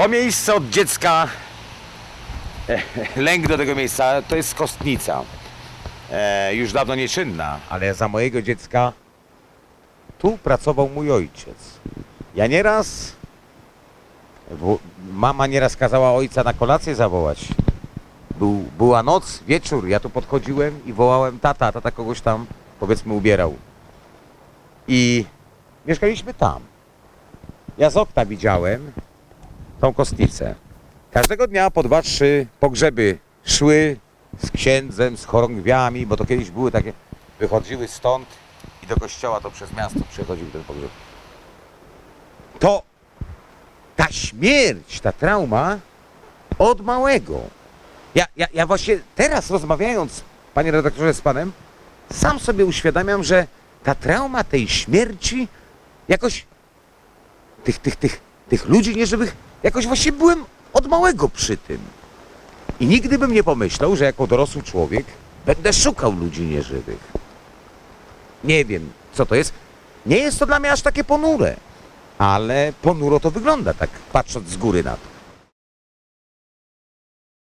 To miejsce od dziecka, lęk do tego miejsca, to jest kostnica. E, już dawno nieczynna, ale za mojego dziecka tu pracował mój ojciec. Ja nieraz, w- mama nieraz kazała ojca na kolację zawołać. Był, była noc, wieczór, ja tu podchodziłem i wołałem tata, tata kogoś tam powiedzmy ubierał. I mieszkaliśmy tam. Ja z okna widziałem tą kostnicę. Każdego dnia po dwa, trzy pogrzeby szły z księdzem, z chorągwiami, bo to kiedyś były takie, wychodziły stąd i do kościoła to przez miasto przechodził ten pogrzeb. To ta śmierć, ta trauma od małego. Ja, ja, ja właśnie teraz rozmawiając, panie redaktorze, z panem, sam sobie uświadamiam, że ta trauma tej śmierci jakoś tych, tych, tych, tych ludzi nieżywych, jakoś właśnie byłem od małego przy tym. I nigdy bym nie pomyślał, że jako dorosły człowiek będę szukał ludzi nieżywych. Nie wiem, co to jest. Nie jest to dla mnie aż takie ponure, ale ponuro to wygląda, tak patrząc z góry na to.